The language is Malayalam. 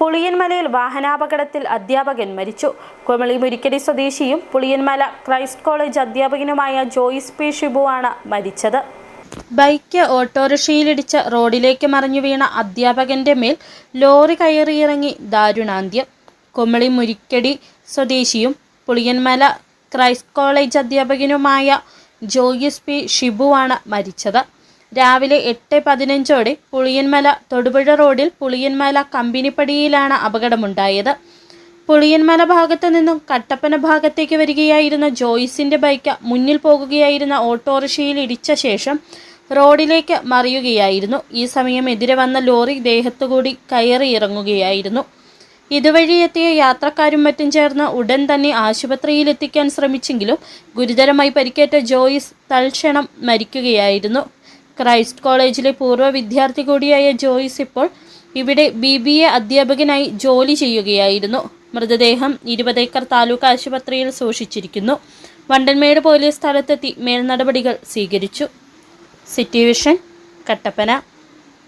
പുളിയൻമലയിൽ വാഹനാപകടത്തിൽ അധ്യാപകൻ മരിച്ചു. കുമളി മുരിക്കടി സ്വദേശിയും പുളിയൻമല ക്രൈസ്റ്റ് കോളേജ് അധ്യാപകനുമായ ജോയിസ് പി. ഷിബുവാണ് മരിച്ചത്. ബൈക്ക് ഓട്ടോറിക്ഷയിലിടിച്ച് റോഡിലേക്ക് മറിഞ്ഞു വീണ അധ്യാപകന്റെ മേൽ ലോറി കയറിയിറങ്ങി ദാരുണാന്ത്യം. കുമളി മുരിക്കടി സ്വദേശിയും പുളിയൻമല ക്രൈസ്റ്റ് കോളേജ് അധ്യാപകനുമായ ജോയിസ് പി. ഷിബുവാണ് മരിച്ചത്. രാവിലെ എട്ട് പതിനഞ്ചോടെ പുളിയന്മല തൊടുപുഴ റോഡിൽ പുളിയന്മല കമ്പനിപ്പടിയിലാണ് അപകടമുണ്ടായത്. പുളിയന്മല ഭാഗത്ത് നിന്നും കട്ടപ്പന ഭാഗത്തേക്ക് വരികയായിരുന്ന ജോയിസിന്റെ ബൈക്ക് മുന്നിൽ പോകുകയായിരുന്ന ഓട്ടോറിക്ഷയിൽ ഇടിച്ച ശേഷം റോഡിലേക്ക് മറിയുകയായിരുന്നു. ഈ സമയം എതിരെ വന്ന ലോറി ദേഹത്തുകൂടി കയറി ഇറങ്ങുകയായിരുന്നു. ഇതുവഴി എത്തിയ യാത്രക്കാരും മറ്റും ചേർന്ന് ഉടൻ തന്നെ ആശുപത്രിയിൽ എത്തിക്കാൻ ശ്രമിച്ചെങ്കിലും ഗുരുതരമായി പരിക്കേറ്റ ജോയിസ് തൽക്ഷണം മരിക്കുകയായിരുന്നു. ക്രൈസ്റ്റ് കോളേജിലെ പൂർവ വിദ്യാർത്ഥി കൂടിയായ ജോയിസ് ഇപ്പോൾ ഇവിടെ ബി ബി എ അധ്യാപകനായി ജോലി ചെയ്യുകയായിരുന്നു. മൃതദേഹം ഇരുപതേക്കർ താലൂക്ക് ആശുപത്രിയിൽ സൂക്ഷിച്ചിരിക്കുന്നു. വണ്ടൻമേട് പോലീസ് സ്ഥലത്തെത്തി മേൽനടപടികൾ സ്വീകരിച്ചു. City vision Kattappana.